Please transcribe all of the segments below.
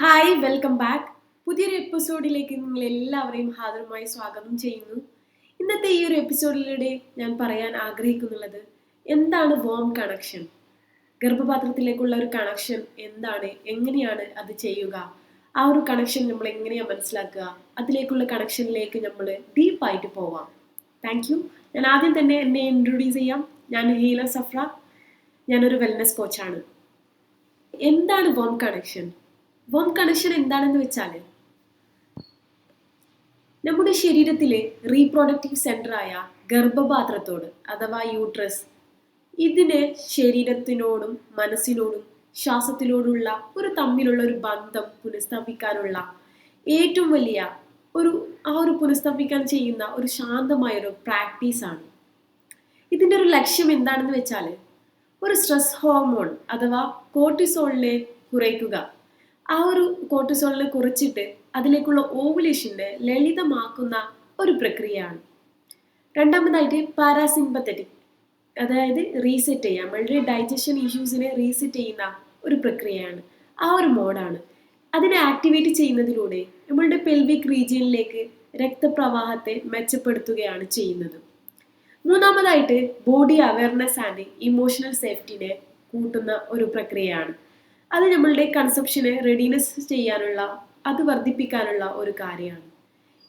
Hi welcome back. പുതിയൊരു എപ്പിസോഡിലേക്ക് നിങ്ങൾ എല്ലാവരെയും ഹാദരമായി സ്വാഗതം ചെയ്യുന്നു. ഇന്നത്തെ ഈ ഒരു എപ്പിസോഡിലൂടെ ഞാൻ പറയാൻ ആഗ്രഹിക്കുന്നുള്ളത് എന്താണ് വോം കണക്ഷൻ ഗർഭപാത്രത്തിലേക്കുള്ള ഒരു കണക്ഷൻ എന്താണ്? എങ്ങനെയാണ് അത് ചെയ്യുക? ആ ഒരു കണക്ഷൻ നമ്മൾ എങ്ങനെയാണ് മനസ്സിലാക്കുക? അതിലേക്കുള്ള കണക്ഷനിലേക്ക് നമ്മൾ ഡീപ്പായിട്ട് പോവാം. താങ്ക് യു ഞാൻ ആദ്യം തന്നെ എന്നെ ഇൻട്രൊഡ്യൂസ് ചെയ്യാം. ഞാൻ ഹീല സഫ്ര. ഞാനൊരു വെൽനസ് കോച്ചാണ് എന്താണ് വോം കണക്ഷൻ വോം കണക്ഷൻ എന്താണെന്ന് വെച്ചാൽ നമ്മുടെ ശരീരത്തിലെ റീപ്രൊഡക്റ്റീവ് ആയ ഗർഭപാത്രത്തോട് അഥവാ യൂട്രസ് ഇതിന് ശരീരത്തിനോടും മനസ്സിനോടും ശ്വാസത്തിനോടുള്ള ഒരു തമ്മിലുള്ള ഒരു ബന്ധം പുനഃസ്ഥാപിക്കാനുള്ള ഏറ്റവും വലിയ ഒരു ആ ഒരു പുനഃസ്ഥാപിക്കാൻ ചെയ്യുന്ന ഒരു ശാന്തമായ ഒരു പ്രാക്ടീസാണ് ഇതിന്റെ ഒരു ലക്ഷ്യം എന്താണെന്ന് വെച്ചാൽ ഒരു സ്ട്രെസ് ഹോർമോൺ അഥവാ കോർട്ടിസോളിനെ കുറയ്ക്കുക. ആ ഒരു കോർട്ടിസോളിനെ കുറച്ചിട്ട് അതിലേക്കുള്ള ഓവുലേഷനെ ലളിതമാക്കുന്ന ഒരു പ്രക്രിയയാണ്. രണ്ടാമതായിട്ട് പാരാസിമ്പത്തറ്റിക് അതായത് റീസെറ്റ് ചെയ്യുക. വളരെ ഡൈജഷൻ ഇഷ്യൂസിനെ റീസെറ്റ് ചെയ്യുന്ന ഒരു പ്രക്രിയയാണ്. ആ ഒരു മോഡാണ് അതിനെ ആക്ടിവേറ്റ് ചെയ്യുന്നതിലൂടെ നമ്മളുടെ പെൽവിക് റീജിയനിലേക്ക് രക്തപ്രവാഹത്തെ മെച്ചപ്പെടുത്തുകയാണ് ചെയ്യുന്നത്. മൂന്നാമതായിട്ട് ബോഡി അവയർനെസ് ആൻഡ് ഇമോഷണൽ സേഫ്റ്റിനെ കൂട്ടുന്ന ഒരു പ്രക്രിയയാണ്. അത് നമ്മളുടെ കൺസെപ്ഷനെ റെഡിനെസ് ചെയ്യാനുള്ള അത് വർദ്ധിപ്പിക്കാനുള്ള ഒരു കാര്യമാണ്.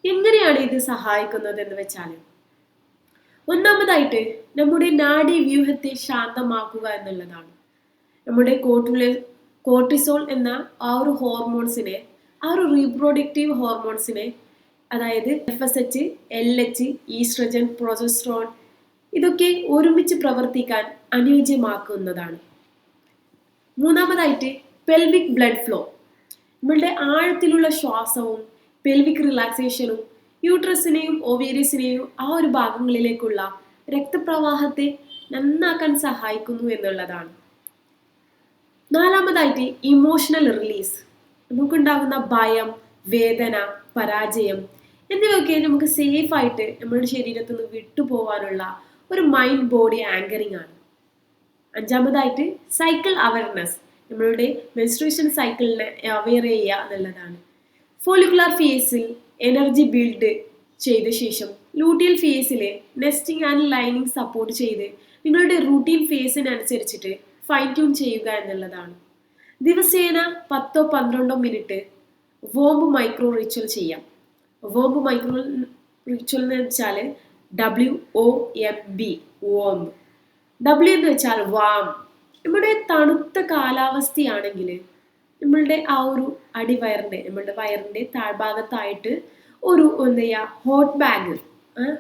എങ്ങനെയാണ് ഇത് സഹായിക്കുന്നത് എന്ന് വെച്ചാൽ ഒന്നാമതായിട്ട് നമ്മുടെ നാഡി വ്യൂഹത്തെ ശാന്തമാക്കുക എന്നുള്ളതാണ്. നമ്മുടെ കോർട്ടിലെ കോർട്ടിസോൾ എന്ന ആ ഒരു ഹോർമോൺസിനെ ആ ഒരു റീപ്രൊഡക്റ്റീവ് ഹോർമോൺസിനെ അതായത് F S H L H oestrogen progesterone ഇതൊക്കെ ഒരുമിച്ച് പ്രവർത്തിക്കാൻ അനുയോജ്യമാക്കുന്നതാണ്. മൂന്നാമതായിട്ട് പെൽവിക് ബ്ലഡ് ഫ്ലോ നമ്മളുടെ ആഴത്തിലുള്ള ശ്വാസവും പെൽവിക് റിലാക്സേഷനും യൂട്രസിനെയും ഓവേരിയസിനെയും ആ ഒരു ഭാഗങ്ങളിലേക്കുള്ള രക്തപ്രവാഹത്തെ നന്നാക്കാൻ സഹായിക്കുന്നു എന്നുള്ളതാണ്. നാലാമതായിട്ട് ഇമോഷണൽ റിലീസ് നമുക്കുണ്ടാകുന്ന ഭയം വേദന പരാജയം എന്നിവയൊക്കെ നമുക്ക് സേഫായിട്ട് നമ്മുടെ ശരീരത്തിൽ നിന്ന് വിട്ടുപോകാനുള്ള ഒരു മൈൻഡ് ബോഡി ആങ്കറിംഗ് ആണ്. അഞ്ചാമതായിട്ട് സൈക്കിൾ അവയർനെസ് നമ്മളുടെ മെൻസ്ട്രേഷൻ സൈക്കിളിനെ അവെയർ ചെയ്യുക എന്നുള്ളതാണ്. ഫോളിക്കുലാർ ഫേസിൽ എനർജി ബിൽഡ് ചെയ്ത ശേഷം ലൂട്ടിയൽ ഫേസിലെ നെസ്റ്റിംഗ് ആൻഡ് ലൈനിങ് സപ്പോർട്ട് ചെയ്ത് നിങ്ങളുടെ റൂട്ടീൻ ഫേസിനനുസരിച്ചിട്ട് ഫൈൻ ട്യൂൺ ചെയ്യുക എന്നുള്ളതാണ്. ദിവസേന പത്തോ പന്ത്രണ്ടോ മിനിറ്റ് വോംബ് മൈക്രോ റിച്വൽ ചെയ്യാം. വോംബ് മൈക്രോ റിച്വൽ എന്ന് വെച്ചാൽ W O M B womb W എന്ന് വെച്ചാൽ വാം നമ്മുടെ തണുത്ത കാലാവസ്ഥയാണെങ്കിൽ നമ്മളുടെ ആ ഒരു അടിവയറിന്റെ നമ്മളുടെ വയറിന്റെ താഴ്ഭാഗത്തായിട്ട് ഒരു എന്താ ചെയ്യുക hot bag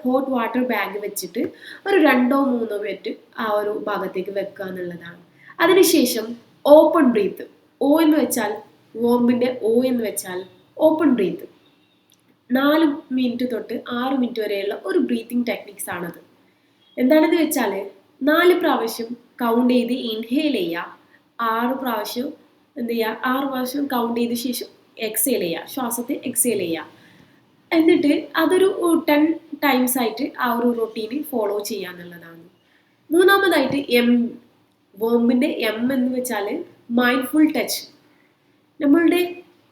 hot water bag വെച്ചിട്ട് ഒരു രണ്ടോ മൂന്നോ മിനിറ്റ് ആ ഒരു ഭാഗത്തേക്ക് വെക്കുക എന്നുള്ളതാണ്. അതിനുശേഷം ഓപ്പൺ ബ്രീത്ത് ഓ എന്ന് വെച്ചാൽ വോമ്പിന്റെ ഓ എന്ന് വെച്ചാൽ ഓപ്പൺ ബ്രീത്ത് നാല് മിനിറ്റ് തൊട്ട് ആറ് മിനിറ്റ് വരെയുള്ള ഒരു ബ്രീത്തിങ് ടെക്നിക്സ് ആണത്. എന്താണെന്ന് വെച്ചാൽ നാല് പ്രാവശ്യം കൗണ്ട് ചെയ്ത് ഇൻഹേൽ ചെയ്യുക. ആറ് പ്രാവശ്യം എന്ത് ചെയ്യുക? ആറ് പ്രാവശ്യം കൗണ്ട് ചെയ്ത ശേഷം എക്സേൽ ചെയ്യുക. ശ്വാസത്തെ എക്സേൽ ചെയ്യുക. എന്നിട്ട് അതൊരു ടെൻ ടൈംസ് ആയിട്ട് ആ ഒരു റൊട്ടീന് ഫോളോ ചെയ്യുക എന്നുള്ളതാണ്. മൂന്നാമതായിട്ട് എം വേമ്പിന്റെ എം എന്ന് വെച്ചാൽ മൈൻഡ്ഫുൾ ടച്ച് നമ്മളുടെ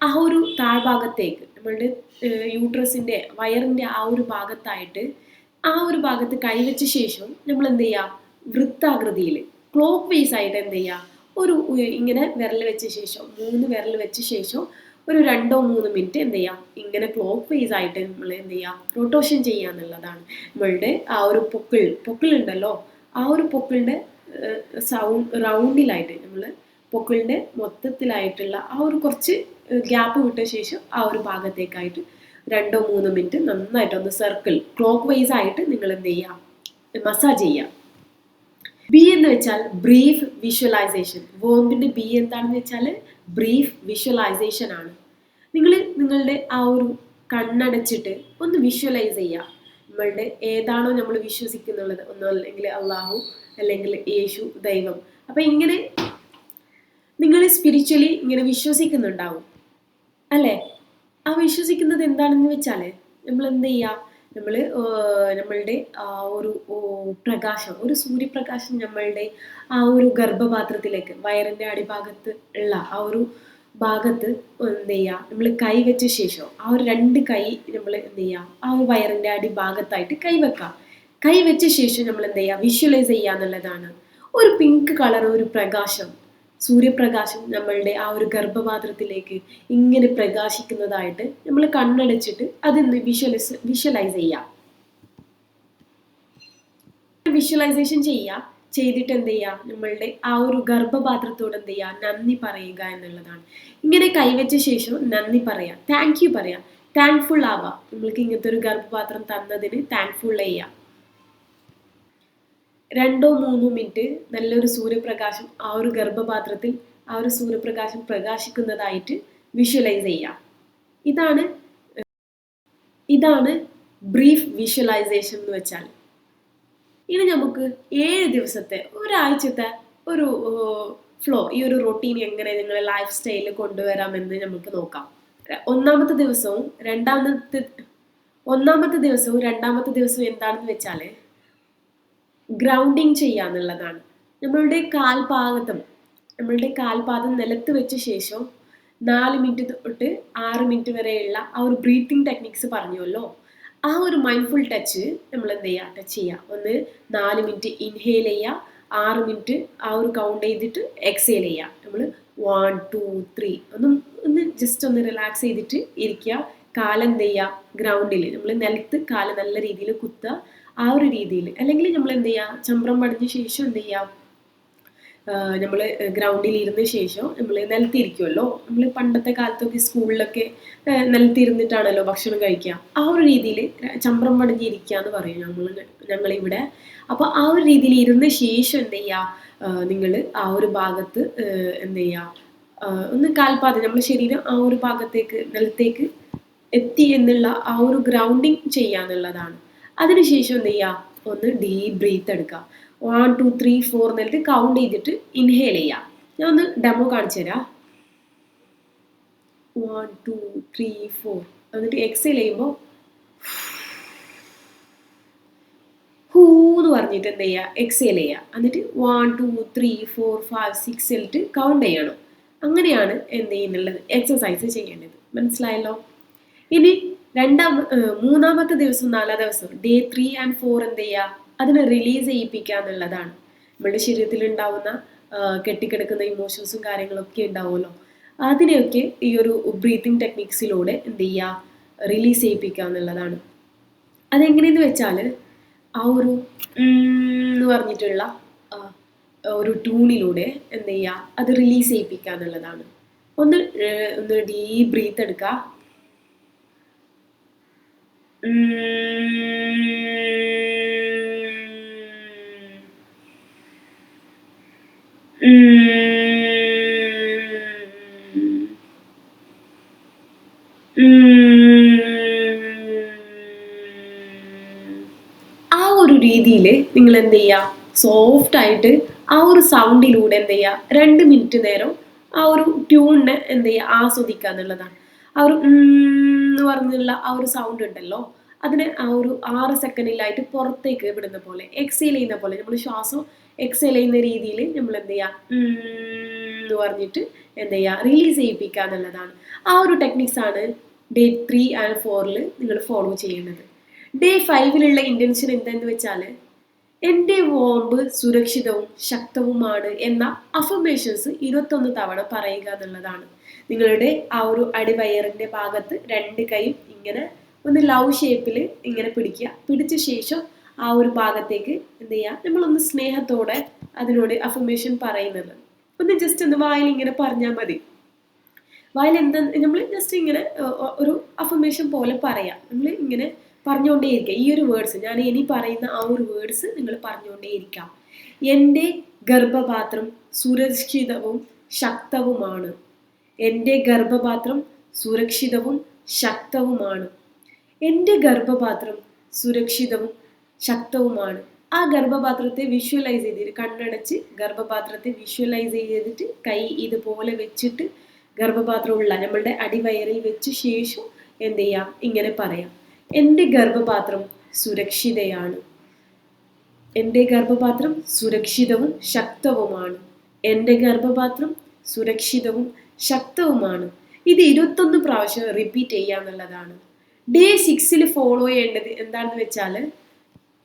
ആ ഒരു താഴ്ഭാഗത്തേക്ക് നമ്മളുടെ യൂട്രസിന്റെ വയറിന്റെ ആ ഒരു ഭാഗത്തായിട്ട് ആ ഒരു ഭാഗത്ത് കൈവച്ച ശേഷം നമ്മൾ എന്ത് ചെയ്യുക? വൃത്താകൃതിയിൽ ക്ലോക്ക് വൈസ് ആയിട്ട് എന്ത് ചെയ്യുക? ഒരു ഇങ്ങനെ വിരൽ വെച്ച ശേഷം മൂന്ന് വിരൽ വെച്ച ശേഷം ഒരു രണ്ടോ മൂന്ന് മിനിറ്റ് എന്ത് ചെയ്യാം ഇങ്ങനെ ക്ലോക്ക് വൈസ് ആയിട്ട് നമ്മൾ എന്ത് ചെയ്യുക? റൊട്ടേഷൻ ചെയ്യുക എന്നുള്ളതാണ്. നമ്മളുടെ ആ ഒരു പൊക്കിൾ പൊക്കിളുണ്ടല്ലോ ആ ഒരു പൊക്കിളിന്റെ സൗണ്ട് റൗണ്ടിലായിട്ട് നമ്മൾ പൊക്കിളിന്റെ മൊത്തത്തിലായിട്ടുള്ള ആ ഒരു കുറച്ച് ഗ്യാപ്പ് വിട്ട ശേഷം ആ ഒരു ഭാഗത്തേക്കായിട്ട് രണ്ടോ മൂന്നോ മിനിറ്റ് നന്നായിട്ടൊന്ന് സർക്കിൾ ക്ലോക്ക് വൈസ് ആയിട്ട് നിങ്ങൾ എന്ത് ചെയ്യുക? മസാജ് ചെയ്യുക. ബി എന്ന് വെച്ചാൽ ബ്രീഫ് വിഷ്വലൈസേഷൻ വേർബിന്റെ ബി എന്താണെന്ന് വെച്ചാൽ ബ്രീഫ് വിഷ്വലൈസേഷൻ ആണ്. നിങ്ങൾ നിങ്ങളുടെ ആ ഒരു കണ്ണടച്ചിട്ട് ഒന്ന് വിഷ്വലൈസ് ചെയ്യുക. നമ്മളുടെ ഏതാണോ നമ്മൾ വിശ്വസിക്കുന്നുള്ളത്. ഒന്നോ അല്ലെങ്കിൽ അള്ളാഹു അല്ലെങ്കിൽ യേശു ദൈവം. അപ്പം ഇങ്ങനെ നിങ്ങൾ സ്പിരിച്വലി ഇങ്ങനെ വിശ്വസിക്കുന്നുണ്ടാവും. അല്ലേ? ആ വിശ്വസിക്കുന്നത് എന്താണെന്ന് വെച്ചാൽ നമ്മൾ എന്ത് ചെയ്യുക? നമ്മൾ നമ്മളുടെ ആ ഒരു പ്രകാശം ഒരു സൂര്യപ്രകാശം നമ്മളുടെ ആ ഒരു ഗർഭപാത്രത്തിലേക്ക് വയറിന്റെ അടിഭാഗത്ത് ഉള്ള ആ ഒരു ഭാഗത്ത് എന്ത് ചെയ്യുക നമ്മൾ കൈ വെച്ച ശേഷം ആ ഒരു രണ്ട് കൈ നമ്മൾ എന്ത് ചെയ്യുക ആ ഒരു വയറിന്റെ അടിഭാഗത്തായിട്ട് കൈ വെക്കുക കൈ ശേഷം നമ്മൾ എന്ത് ചെയ്യുക വിഷ്വലൈസ് ചെയ്യുക എന്നുള്ളതാണ് ഒരു പിങ്ക് കളർ ഒരു പ്രകാശം സൂര്യപ്രകാശം നമ്മളുടെ ആ ഒരു ഗർഭപാത്രത്തിലേക്ക് ഇങ്ങനെ പ്രകാശിക്കുന്നതായിട്ട് നമ്മൾ കണ്ണടച്ചിട്ട് അതിന്ന് വിഷ്വലൈസ് വിഷ്വലൈസ് ചെയ്യാം. വിഷ്വലൈസേഷൻ ചെയ്യുക ചെയ്തിട്ട് എന്ത് ചെയ്യുക നമ്മളുടെ ആ ഒരു ഗർഭപാത്രത്തോട് എന്ത് ചെയ്യുക നന്ദി പറയുക എന്നുള്ളതാണ്. ഇങ്ങനെ കൈവച്ച ശേഷം നന്ദി പറയാം. താങ്ക് യു പറയാം. താങ്ക്ഫുൾ ആവാം. നമ്മൾക്ക് ഇങ്ങനത്തെ ഒരു ഗർഭപാത്രം തന്നതിന് താങ്ക്ഫുൾ ചെയ്യാം. രണ്ടോ മൂന്നോ മിനിറ്റ് നല്ലൊരു സൂര്യപ്രകാശം ആ ഒരു ഗർഭപാത്രത്തിൽ ആ ഒരു സൂര്യപ്രകാശം പ്രകാശിക്കുന്നതായിട്ട് വിഷ്വലൈസ് ചെയ്യാം. ഇതാണ് ഇതാണ് ബ്രീഫ് വിഷ്വലൈസേഷൻ എന്ന് വെച്ചാൽ. ഇനി നമുക്ക് ഏഴ് ദിവസത്തെ ഒരാഴ്ചത്തെ ഒരു ഫ്ലോ ഈ ഒരു റൊട്ടീൻ എങ്ങനെ നിങ്ങളെ ലൈഫ് സ്റ്റൈലിൽ കൊണ്ടുവരാമെന്ന് നമുക്ക് നോക്കാം. ഒന്നാമത്തെ ദിവസവും രണ്ടാമത്തെ ഒന്നാമത്തെ ദിവസവും രണ്ടാമത്തെ ദിവസവും എന്താണെന്ന് വെച്ചാൽ ഗ്രൗണ്ടിങ് ചെയ്യാന്നുള്ളതാണ്. നമ്മളുടെ കാൽപാദം നമ്മളുടെ കാൽപാദം നിലത്ത് വെച്ച ശേഷം നാല് മിനിറ്റ് തൊട്ട് ആറ് മിനിറ്റ് വരെയുള്ള ആ ഒരു ബ്രീത്തിങ് ടെക്നിക്സ് പറഞ്ഞുവല്ലോ. ആ ഒരു മൈൻഡ്ഫുൾ ടച്ച് നമ്മൾ എന്ത് ചെയ്യുക ടച്ച് ചെയ്യുക ഒന്ന് നാല് മിനിറ്റ് ഇൻഹെയിൽ ചെയ്യുക ആറ് മിനിറ്റ് ആ ഒരു കൗണ്ട് ചെയ്തിട്ട് എക്സെയിൽ ചെയ്യുക നമ്മൾ വൺ ടു ത്രീ ഒന്ന് ഒന്ന് ജസ്റ്റ് ഒന്ന് റിലാക്സ് ചെയ്തിട്ട് ഇരിക്കുക. കാലെന്ത് ചെയ്യുക ഗ്രൗണ്ടിൽ നമ്മൾ നിലത്ത് കാൽ നല്ല രീതിയിൽ കുത്തുക. ആ ഒരു രീതിയിൽ. അല്ലെങ്കിൽ നമ്മൾ എന്ത് ചെയ്യുക ചമ്പ്രം പടിഞ്ഞ ശേഷം എന്ത് ചെയ്യുക നമ്മൾ ഗ്രൗണ്ടിൽ ഇരുന്ന ശേഷം നമ്മൾ നിലത്തിരിക്കുമല്ലോ നമ്മൾ പണ്ടത്തെ കാലത്തൊക്കെ സ്കൂളിലൊക്കെ നിലത്തിരുന്നിട്ടാണല്ലോ ഭക്ഷണം കഴിക്കുക. ആ ഒരു രീതിയിൽ ചമ്പ്രം പടിഞ്ഞിരിക്കുക എന്ന് പറയും നമ്മൾ ഞങ്ങളിവിടെ. അപ്പോൾ ആ ഒരു രീതിയിൽ ഇരുന്ന ശേഷം എന്ത് ചെയ്യുക നിങ്ങൾ ആ ഒരു ഭാഗത്ത് എന്ത് ചെയ്യുക ഒന്ന് കാൽപാദം നമ്മുടെ ശരീരം ആ ഒരു ഭാഗത്തേക്ക് നിലത്തേക്ക് എത്തി എന്നുള്ള ആ ഒരു ഗ്രൗണ്ടിങ് ചെയ്യുക എന്നുള്ളതാണ്. അതിനുശേഷം എന്ത് ചെയ്യുക ഒന്ന് ഡീപ് ബ്രീത്ത് എടുക്കുക. വൺ ടു ത്രീ ഫോർ എന്നിട്ട് കൗണ്ട് ചെയ്തിട്ട് ഇൻഹേൽ ചെയ്യാം ഞാൻ ഒന്ന് ഡെമോ കാണിച്ചു തരാം. വൺ ടു ത്രീ ഫോർ എന്നിട്ട് എക്സേൽ ചെയ്യുമ്പോൾ ഹൂ എന്ന് പറഞ്ഞിട്ട് എന്ത് ചെയ്യുക? എക്സേൽ ചെയ്യുക. എന്നിട്ട് one two three four five six എന്നിട്ട് കൗണ്ട് ചെയ്യണം. അങ്ങനെയാണ് എന്ത് ചെയ്യുന്നുള്ളത്? എക്സസൈസ് ചെയ്യേണ്ടത്. മനസ്സിലായല്ലോ? ഇനി രണ്ടാം മൂന്നാമത്തെ ദിവസം നാലാം ദിവസം ഡേ ത്രീ ആൻഡ് ഫോർ എന്ത് ചെയ്യുക അതിനെ റിലീസ് ചെയ്യിപ്പിക്കുക എന്നുള്ളതാണ്. നമ്മുടെ ശരീരത്തിൽ ഉണ്ടാവുന്ന കെട്ടിക്കിടക്കുന്ന ഇമോഷൻസും കാര്യങ്ങളൊക്കെ ഉണ്ടാവുമല്ലോ. അതിനെയൊക്കെ ഈ ഒരു ബ്രീത്തിങ് ടെക്നിക്സിലൂടെ എന്ത് ചെയ്യുക റിലീസ് ചെയ്യിപ്പിക്കുക എന്നുള്ളതാണ്. അതെങ്ങനെയെന്ന് വെച്ചാൽ ആ ഒരു എന്ന് പറഞ്ഞിട്ടുള്ള ഒരു ട്യൂണിലൂടെ എന്ത് ചെയ്യുക അത് റിലീസ് ചെയ്യിപ്പിക്കുക എന്നുള്ളതാണ്. ഒന്ന് ഒന്ന് ഡീപ് ബ്രീത്ത് എടുക്കുക. ആ ഒരു രീതിയിൽ നിങ്ങൾ എന്ത് ചെയ്യുക സോഫ്റ്റ് ആയിട്ട് ആ ഒരു സൗണ്ടിലൂടെ എന്ത് ചെയ്യുക രണ്ട് മിനിറ്റ് നേരം ആ ഒരു ട്യൂണിനെ എന്ത് ചെയ്യുക ആസ്വദിക്കുക എന്നുള്ളതാണ് ആ ഒരു എന്ന് പറഞ്ഞുള്ള ആ ഒരു സൗണ്ട് ഉണ്ടല്ലോ. അതിനെ ആ ഒരു ആറ് സെക്കൻഡിലായിട്ട് പുറത്തേക്ക് വിടുന്ന പോലെ എക്സേൽ ചെയ്യുന്ന പോലെ നമ്മൾ ശ്വാസം എക്സേൽ ചെയ്യുന്ന രീതിയിൽ നമ്മൾ എന്ത് ചെയ്യുക എന്ന് പറഞ്ഞിട്ട് എന്ത് ചെയ്യുക റിലീസ് ചെയ്യിപ്പിക്കുക എന്നുള്ളതാണ്. ആ ഒരു ടെക്നിക്സ് ആണ് ഡേ ത്രീ ആൻഡ് ഫോറിൽ നിങ്ങൾ ഫോളോ ചെയ്യുന്നത് ഡേ ഫൈവിലുള്ള ഇന്റൻഷൻ എന്തെന്ന് വെച്ചാൽ എന്റെ വോമ്പ് സുരക്ഷിതവും ശക്തവുമാണ് എന്ന അഫർമേഷൻസ് ഇരുപത്തൊന്ന് തവണ പറയുക എന്നുള്ളതാണ്. നിങ്ങളുടെ ആ ഒരു അടിവയറിന്റെ ഭാഗത്ത് രണ്ട് കൈയും ഇങ്ങനെ ഒന്ന് ലവ് ഷേപ്പിൽ ഇങ്ങനെ പിടിക്കുക. പിടിച്ച ശേഷം ആ ഒരു ഭാഗത്തേക്ക് എന്ത് ചെയ്യുക? നമ്മളൊന്ന് സ്നേഹത്തോടെ അതിനോട് അഫർമേഷൻ പറയുന്നത്. ഒന്ന് ജസ്റ്റ് ഒന്ന് വായിൽ ഇങ്ങനെ പറഞ്ഞാൽ മതി. വായിൽ എന്താ നമ്മൾ ജസ്റ്റ് ഇങ്ങനെ ഒരു അഫർമേഷൻ പോലെ പറയാം. നമ്മൾ ഇങ്ങനെ പറഞ്ഞുകൊണ്ടേയിരിക്കുക. ഈ ഒരു വേർഡ്സ് ഞാൻ ഇനി പറയുന്ന ആ ഒരു വേർഡ്സ് നിങ്ങൾ പറഞ്ഞുകൊണ്ടേയിരിക്കാം. എന്റെ ഗർഭപാത്രം സുരക്ഷിതവും ശക്തവുമാണ്. എന്റെ ഗർഭപാത്രം സുരക്ഷിതവും ശക്തവുമാണ്. എന്റെ ഗർഭപാത്രം സുരക്ഷിതവും ശക്തവുമാണ്. ആ ഗർഭപാത്രത്തെ വിഷ്വലൈസ് ചെയ്തിട്ട് കണ്ണടച്ച് ഗർഭപാത്രത്തെ വിഷ്വലൈസ് ചെയ്തിട്ട് കൈ ഇതുപോലെ വെച്ചിട്ട് ഗർഭപാത്രമുള്ള നമ്മളുടെ അടിവയറിൽ വെച്ച് ശേഷം എന്ത് ചെയ്യാം? ഇങ്ങനെ പറയാം. എന്റെ ഗർഭപാത്രം സുരക്ഷിതയാണ്. എന്റെ ഗർഭപാത്രം സുരക്ഷിതവും ശക്തവുമാണ്. എന്റെ ഗർഭപാത്രം സുരക്ഷിതവും ശക്തവുമാണ്. ഇത് ഇരുപത്തൊന്ന് പ്രാവശ്യം റിപ്പീറ്റ് ചെയ്യുക എന്നുള്ളതാണ്. ഡേ സിക്സിൽ ഫോളോ ചെയ്യേണ്ടത് എന്താണെന്ന് വെച്ചാൽ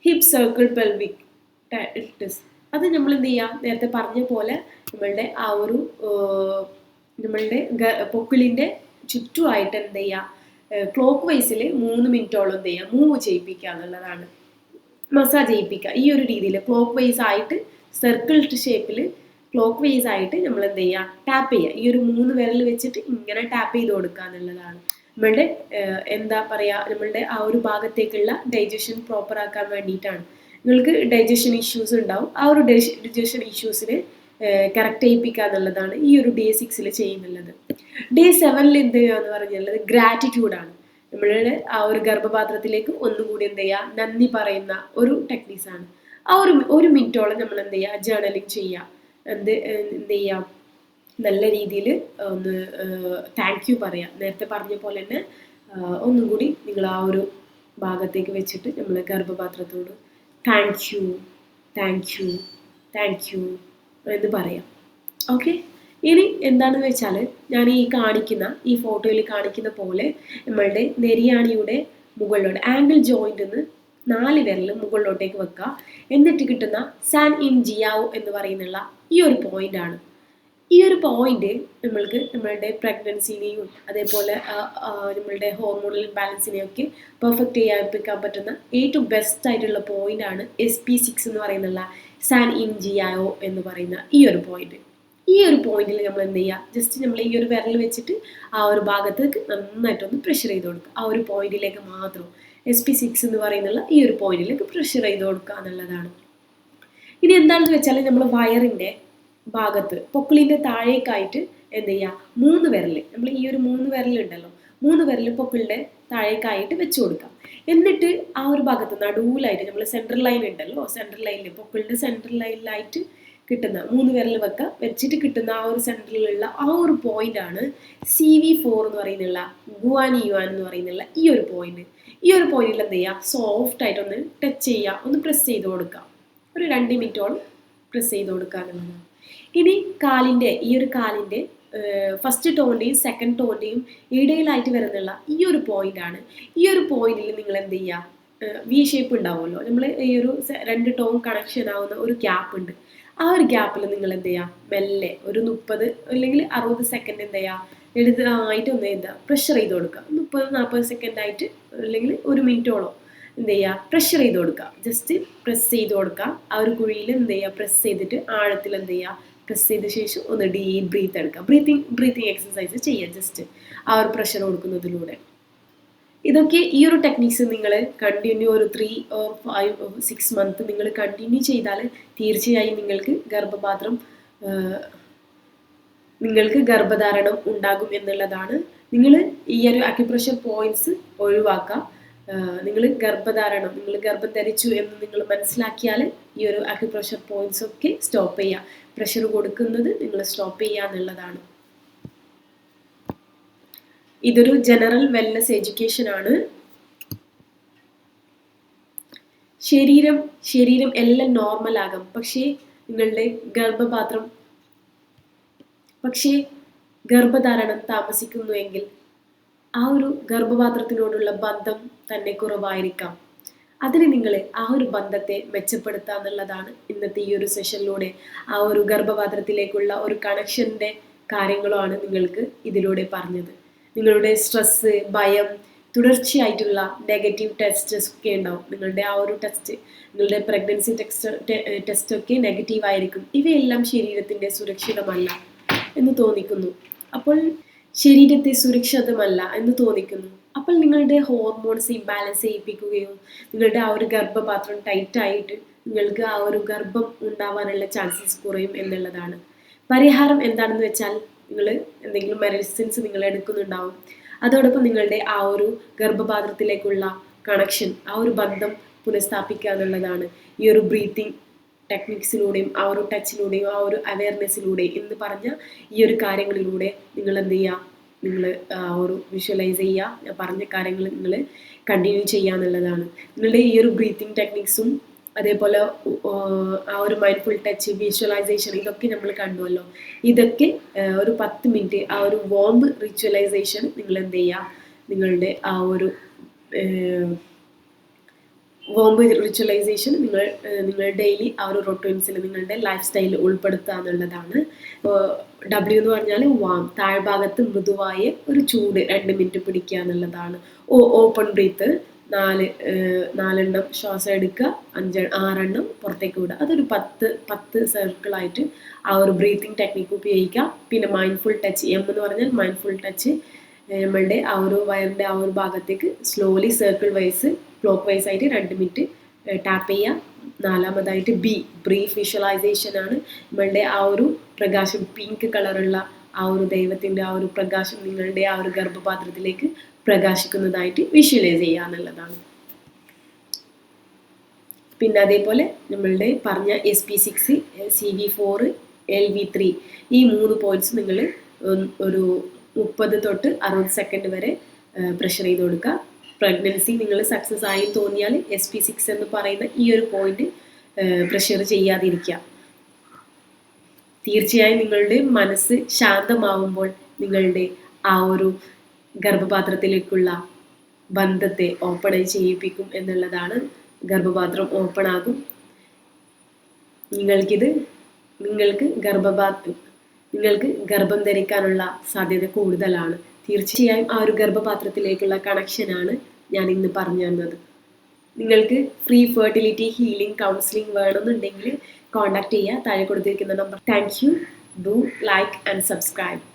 ഹിപ് സർക്കിൾ പെൽവിക് ടെസ്റ്റ് അത് നമ്മൾ എന്ത് ചെയ്യുക? നേരത്തെ പറഞ്ഞ പോലെ നമ്മളുടെ ആ ഒരു നമ്മളുടെ പൊക്കിളിന്റെ ചുറ്റുമായിട്ട് എന്ത് ചെയ്യുക? ക്ലോക്ക് വൈസിൽ മൂന്ന് മിനിറ്റോളം എന്ത് ചെയ്യുക? മൂവ് ചെയ്യിപ്പിക്കുക എന്നുള്ളതാണ്. മസാജ് ചെയ്യിപ്പിക്കുക. ഈ ഒരു രീതിയിൽ ക്ലോക്ക് വൈസ് ആയിട്ട് സർക്കിൾ ഷേപ്പിൽ ക്ലോക്ക് വൈസ് ആയിട്ട് നമ്മൾ എന്ത് ചെയ്യുക? ടാപ്പ് ചെയ്യുക. ഈ ഒരു മൂന്ന് വിരൽ വെച്ചിട്ട് ഇങ്ങനെ ടാപ്പ് ചെയ്ത് കൊടുക്കുക എന്നുള്ളതാണ്. നമ്മളുടെ എന്താ പറയുക നമ്മളുടെ ആ ഒരു ഭാഗത്തേക്കുള്ള ഡൈജഷൻ പ്രോപ്പർ ആക്കാൻ വേണ്ടിയിട്ടാണ്. നിങ്ങൾക്ക് ഡൈജഷൻ ഇഷ്യൂസ് ഉണ്ടാവും. ആ ഒരു ഡൈജഷൻ ഇഷ്യൂസിന് കറക്റ്റ് ചെയ്യിപ്പിക്കുക എന്നുള്ളതാണ് ഈ ഒരു ഡേ സിക്സിൽ ചെയ്യുന്നുള്ളത്. ഡേ സെവനിൽ എന്ത് ചെയ്യുക എന്ന് പറഞ്ഞുള്ളത് ഗ്രാറ്റിറ്റ്യൂഡാണ് നമ്മളുടെ ആ ഒരു ഗർഭപാത്രത്തിലേക്ക് ഒന്നുകൂടി എന്ത് ചെയ്യുക നന്ദി പറയുന്ന ഒരു ടെക്നീസാണ് ആ ഒരു ഒരു മിനിറ്റോളം നമ്മൾ എന്ത് ചെയ്യുക ജേർണലിങ് ചെയ്യുക എന്ത് എന്ത് ചെയ്യാം നല്ല രീതിയിൽ ഒന്ന് താങ്ക് യു പറയാം. നേരത്തെ പറഞ്ഞ പോലെ തന്നെ ഒന്നും കൂടി നിങ്ങൾ ആ ഒരു ഭാഗത്തേക്ക് വെച്ചിട്ട് നമ്മൾ ഗർഭപാത്രത്തോട് thank you thank you thank you എന്ന് പറയാം. ഓക്കെ ഇനി എന്താണെന്ന് വെച്ചാൽ ഞാൻ ഈ കാണിക്കുന്ന ഈ ഫോട്ടോയിൽ കാണിക്കുന്ന പോലെ നമ്മളുടെ നെരിയാണിയുടെ മുകളിലോട്ട് ആംഗിൾ ജോയിന്റ് നിന്ന് നാല് വിരൽ മുകളിലോട്ടേക്ക് വെക്കുക. എന്നിട്ട് കിട്ടുന്ന സാൻ ഇൻ ജിയാവോ എന്ന് പറയുന്നുള്ള ഈ ഒരു പോയിന്റ് ആണ്. ഈ ഒരു പോയിന്റ് നമ്മൾക്ക് നമ്മളുടെ പ്രഗ്നൻസിനെയും അതേപോലെ നമ്മളുടെ ഹോർമോണൽ ബാലൻസിനെയും ഒക്കെ പെർഫെക്റ്റ് ചെയ്യാൻ പറ്റുന്ന ഏറ്റവും ബെസ്റ്റ് ആയിട്ടുള്ള പോയിന്റ് ആണ് എസ് പി സിക്സ് എന്ന് പറയുന്നുള്ള സാൻ ഇൻ ജിയാവോ എന്ന് പറയുന്ന ഈ ഒരു പോയിന്റ് ഈ ഒരു പോയിന്റിൽ നമ്മൾ എന്ത് ചെയ്യുക ജസ്റ്റ് നമ്മൾ ഈ ഒരു വിരൽ വെച്ചിട്ട് ആ ഒരു ഭാഗത്തേക്ക് നന്നായിട്ടൊന്ന് പ്രഷർ ചെയ്ത് കൊടുക്കുക. ആ ഒരു പോയിന്റിലേക്ക് മാത്രം. എസ് പി സിക്സ് എന്ന് പറയുന്നുള്ള ഈ ഒരു പോയിന്റിലേക്ക് പ്രഷർ ചെയ്ത് കൊടുക്കുക എന്നുള്ളതാണ്. ഇനി എന്താണെന്ന് വെച്ചാൽ നമ്മൾ വയറിന്റെ ഭാഗത്ത് പൊക്കിളിന്റെ താഴേക്കായിട്ട് എന്ത് ചെയ്യുക മൂന്ന് വിരൽ നമ്മൾ ഈ ഒരു മൂന്ന് വിരലുണ്ടല്ലോ മൂന്ന് വിരൽ പൊക്കിളിന്റെ താഴേക്കായിട്ട് വെച്ച് കൊടുക്കാം. എന്നിട്ട് ആ ഒരു ഭാഗത്ത് നടുവിലായിട്ട് നമ്മൾ സെൻട്രൽ ലൈൻ ഉണ്ടല്ലോ സെൻട്രൽ ലൈനിൽ പൊക്കിളിന്റെ സെൻട്രൽ ലൈനിലായിട്ട് കിട്ടുന്ന മൂന്ന് വിരൽ വെക്ക വെച്ചിട്ട് കിട്ടുന്ന ആ ഒരു സെൻട്രലിലുള്ള ആ ഒരു പോയിന്റ് ആണ് സി വി ഫോർ എന്ന് പറയുന്നുള്ള ഗുവാൻ യുവാൻ എന്ന് പറയുന്നുള്ള ഈ ഒരു പോയിന്റ് ഈ ഒരു പോയിന്റിൽ എന്ത് ചെയ്യുക സോഫ്റ്റ് ആയിട്ട് ഒന്ന് ടച്ച് ചെയ്യുക ഒന്ന് പ്രസ് ചെയ്ത് കൊടുക്കുക ഒരു രണ്ട് മിനിറ്റോളം പ്രസ് ചെയ്ത് കൊടുക്കുക എന്നുള്ളതാണ് ഇനി കാലിന്റെ ഈ ഒരു കാലിന്റെ ഫസ്റ്റ് ടോണിന്റെയും സെക്കൻഡ് ടോണിന്റെയും ഇടയിലായിട്ട് വരുന്നുള്ള ഈ ഒരു പോയിന്റ് ആണ്. ഈ ഒരു പോയിന്റിൽ നിങ്ങൾ എന്ത് ചെയ്യുക വി ഷേപ്പ് ഉണ്ടാവുമല്ലോ. നമ്മൾ ഈ ഒരു രണ്ട് ടോൺ കണക്ഷൻ ആവുന്ന ഒരു ഗ്യാപ്പ് ഉണ്ട്. ആ ഒരു ഗ്യാപ്പിൽ നിങ്ങൾ എന്ത് ചെയ്യുക മെല്ലെ ഒരു മുപ്പത് അല്ലെങ്കിൽ അറുപത് സെക്കൻഡ് എന്ത് ചെയ്യുക എഴുതായിട്ട് ഒന്ന് എന്താ? പ്രഷർ ചെയ്ത് കൊടുക്കുക. മുപ്പത് നാൽപ്പത് സെക്കൻഡ് ആയിട്ട് അല്ലെങ്കിൽ ഒരു മിനിറ്റോളം എന്ത് ചെയ്യുക പ്രഷർ ചെയ്ത് കൊടുക്കുക. ജസ്റ്റ് പ്രസ് ചെയ്ത് കൊടുക്കുക. ആ ഒരു കുഴിയിൽ എന്ത് ചെയ്യുക പ്രസ് ചെയ്തിട്ട് ആഴത്തിൽ എന്ത് ചെയ്യുക പ്രസ് ചെയ്ത ശേഷം ഒന്ന് ഡീപ് ബ്രീത്ത് എടുക്കുക ബ്രീത്തിങ് ബ്രീത്തിങ് എക്സസൈസ് ചെയ്യുക ജസ്റ്റ് ആ ഒരു പ്രഷർ കൊടുക്കുന്നതിലൂടെ. ഇതൊക്കെ ഈ ഒരു ടെക്നിക്സ് നിങ്ങൾ കണ്ടിന്യൂ ഒരു three or five six month നിങ്ങൾ കണ്ടിന്യൂ ചെയ്താൽ തീർച്ചയായും നിങ്ങൾക്ക് ഗർഭപാത്രം നിങ്ങൾക്ക് ഗർഭധാരണം ഉണ്ടാകും എന്നുള്ളതാണ്. നിങ്ങൾ ഈ ഒരു അക്യുപ്രഷർ പോയിന്റ്സ് ഒഴിവാക്കുക നിങ്ങൾ ഗർഭധാരണം നിങ്ങൾ ഗർഭം ധരിച്ചു എന്ന് നിങ്ങൾ മനസ്സിലാക്കിയാൽ ഈ ഒരു അക്യുപ്രഷർ പോയിന്റ്സ് ഒക്കെ സ്റ്റോപ്പ് ചെയ്യുക പ്രഷർ കൊടുക്കുന്നത് നിങ്ങൾ സ്റ്റോപ്പ് ചെയ്യുക എന്നുള്ളതാണ്. ഇതൊരു ജനറൽ വെൽനസ് എഡ്യൂക്കേഷൻ ആണ്. ശരീരം ശരീരം എല്ലാം നോർമൽ ആകാം. പക്ഷേ നിങ്ങളുടെ ഗർഭപാത്രം പക്ഷേ ഗർഭധാരണം താമസിക്കുന്നുവെങ്കിൽ ആ ഒരു ഗർഭപാത്രത്തിനോടുള്ള ബന്ധം തന്നെ കുറവായിരിക്കാം. അതിന് നിങ്ങളെ ആ ഒരു ബന്ധത്തെ മെച്ചപ്പെടുത്തുക എന്നുള്ളതാണ് ഇന്നത്തെ ഈ ഒരു സെഷനിലൂടെ ആ ഒരു ഗർഭപാത്രത്തിലേക്കുള്ള ഒരു കണക്ഷന്റെ കാര്യങ്ങളുമാണ് നിങ്ങൾക്ക് ഇതിലൂടെ പറഞ്ഞത്. നിങ്ങളുടെ സ്ട്രെസ്സ് ഭയം തുടർച്ചയായിട്ടുള്ള നെഗറ്റീവ് ടെസ്റ്റസ് ഒക്കെ ഉണ്ടാവും. നിങ്ങളുടെ ആ ഒരു ടെസ്റ്റ് നിങ്ങളുടെ പ്രഗ്നൻസി ടെസ്റ്റ് ഒക്കെ നെഗറ്റീവ് ആയിരിക്കും. ഇവയെല്ലാം ശരീരത്തിന്റെ സുരക്ഷിതമല്ല എന്ന് തോന്നിക്കുന്നു. അപ്പോൾ ശരീരത്തെ സുരക്ഷിതമല്ല എന്ന് തോന്നിക്കുന്നു. അപ്പോൾ നിങ്ങളുടെ ഹോർമോൺസ് ഇംബാലൻസ് ചെയ്യിപ്പിക്കുകയോ നിങ്ങളുടെ ആ ഒരു ഗർഭപാത്രം ടൈറ്റായിട്ട് നിങ്ങൾക്ക് ആ ഒരു ഗർഭം ഉണ്ടാവാനുള്ള ചാൻസസ് കുറയും എന്നുള്ളതാണ്. പരിഹാരം എന്താണെന്ന് വെച്ചാൽ നിങ്ങൾ എന്തെങ്കിലും മെഡിസിൻസ് നിങ്ങൾ എടുക്കുന്നുണ്ടാവും. അതോടൊപ്പം നിങ്ങളുടെ ആ ഒരു ഗർഭപാത്രത്തിലേക്കുള്ള കണക്ഷൻ ആ ഒരു ബന്ധം പുനഃസ്ഥാപിക്കുക എന്നുള്ളതാണ്. ഈ ഒരു ബ്രീത്തിങ് ടെക്നിക്സിലൂടെയും ആ ഒരു ടച്ചിലൂടെയും ആ ഒരു അവയർനെസ്സിലൂടെയും എന്ന് പറഞ്ഞ ഈ ഒരു കാര്യങ്ങളിലൂടെ നിങ്ങൾ എന്ത് ചെയ്യുക? നിങ്ങൾ ഒരു വിഷ്വലൈസ് ചെയ്യുക ഞാൻ പറഞ്ഞ കാര്യങ്ങൾ നിങ്ങൾ കണ്ടിന്യൂ ചെയ്യുക എന്നുള്ളതാണ്. നിങ്ങളുടെ ഈ ഒരു ബ്രീത്തിങ് ടെക്നിക്സും അതേപോലെ ആ ഒരു മൈൻഡ്ഫുൾ ടച്ച് വിഷ്വലൈസേഷൻ ഇതൊക്കെ നമ്മൾ കണ്ടുവല്ലോ. ഇതൊക്കെ ഒരു പത്ത് മിനിറ്റ് ആ ഒരു വോംബ് റിച്വലൈസേഷൻ നിങ്ങൾ എന്ത് ചെയ്യുക നിങ്ങളുടെ ആ ഒരു വോംബ് റിച്വലൈസേഷൻ നിങ്ങൾ നിങ്ങൾ ഡെയിലി ആ ഒരു റൊട്ടീൻസിൽ നിങ്ങളുടെ ലൈഫ് സ്റ്റൈലിൽ ഉൾപ്പെടുത്തുക എന്നുള്ളതാണ്. ഡബ്ല്യു എന്ന് പറഞ്ഞാൽ വാം താഴ്ഭാഗത്ത് മൃദുവായ ഒരു ചൂട് രണ്ട് മിനിറ്റ് പിടിക്കുക എന്നുള്ളതാണ്. ഓ ഓപ്പൺ ബ്രീത്ത് നാല് നാലെണ്ണം ശ്വാസം എടുക്കുക അഞ്ച് ആറെണ്ണം പുറത്തേക്ക് വിടുക. അതൊരു പത്ത് പത്ത് സർക്കിളായിട്ട് ആ ഒരു ബ്രീത്തിങ് ടെക്നിക്ക് ഉപയോഗിക്കാം പിന്നെ മൈൻഡ്ഫുൾ ടച്ച് എം എന്ന് പറഞ്ഞാൽ മൈൻഡ്ഫുൾ ടച്ച് നമ്മളുടെ ആ ഒരു വയറിന്റെ ആ ഒരു ഭാഗത്തേക്ക് slowly circle wise clockwise ആയിട്ട് രണ്ട് മിനിറ്റ് ടാപ്പ് ചെയ്യുക നാലാമതായിട്ട് ബി ബ്രീഫ് വിഷ്വലൈസേഷൻ ആണ്. നമ്മളുടെ ആ ഒരു പ്രകാശം പിങ്ക് കളറുള്ള ആ ഒരു ദൈവത്തിന്റെ ആ ഒരു പ്രകാശം നിങ്ങളുടെ ആ ഒരു ഗർഭപാത്രത്തിലേക്ക് പ്രകാശിക്കുന്നതായിട്ട് വിഷ്വലൈസ് ചെയ്യുക എന്നുള്ളതാണ്. പിന്നെ അതേപോലെ നമ്മളുടെ പറഞ്ഞ S P six C V four L V three ഈ മൂന്ന് പോയിന്റ്സ് നിങ്ങൾ ഒരു മുപ്പത് തൊട്ട് അറുപത് സെക്കൻഡ് വരെ പ്രഷർ ചെയ്ത് കൊടുക്കുക പ്രഗ്നൻസി നിങ്ങൾ സക്സസ് ആയി തോന്നിയാൽ എസ് പി സിക്സ് എന്ന് പറയുന്ന ഈ ഒരു പോയിന്റ് പ്രഷർ ചെയ്യാതിരിക്കുക. തീർച്ചയായും നിങ്ങളുടെ മനസ്സ് ശാന്തമാവുമ്പോൾ നിങ്ങളുടെ ആ ഒരു ഗർഭപാത്രത്തിലേക്കുള്ള ബന്ധത്തെ ഓപ്പൺ ചെയ്യിപ്പിക്കും എന്നുള്ളതാണ്. ഗർഭപാത്രം ഓപ്പൺ ആകും. നിങ്ങൾക്കിത് നിങ്ങൾക്ക് ഗർഭപാത്രം നിങ്ങൾക്ക് ഗർഭം ധരിക്കാനുള്ള സാധ്യത കൂടുതലാണ്. തീർച്ചയായും ആ ഒരു ഗർഭപാത്രത്തിലേക്കുള്ള കണക്ഷനാണ് ഞാൻ ഇന്ന് പറഞ്ഞു തന്നത്. നിങ്ങൾക്ക് ഫ്രീ ഫെർട്ടിലിറ്റി ഹീലിംഗ് കൗൺസിലിംഗ് വേണമെന്നുണ്ടെങ്കിൽ കോൺടാക്ട് ചെയ്യുക താഴെ കൊടുത്തിരിക്കുന്ന number thank you do like and subscribe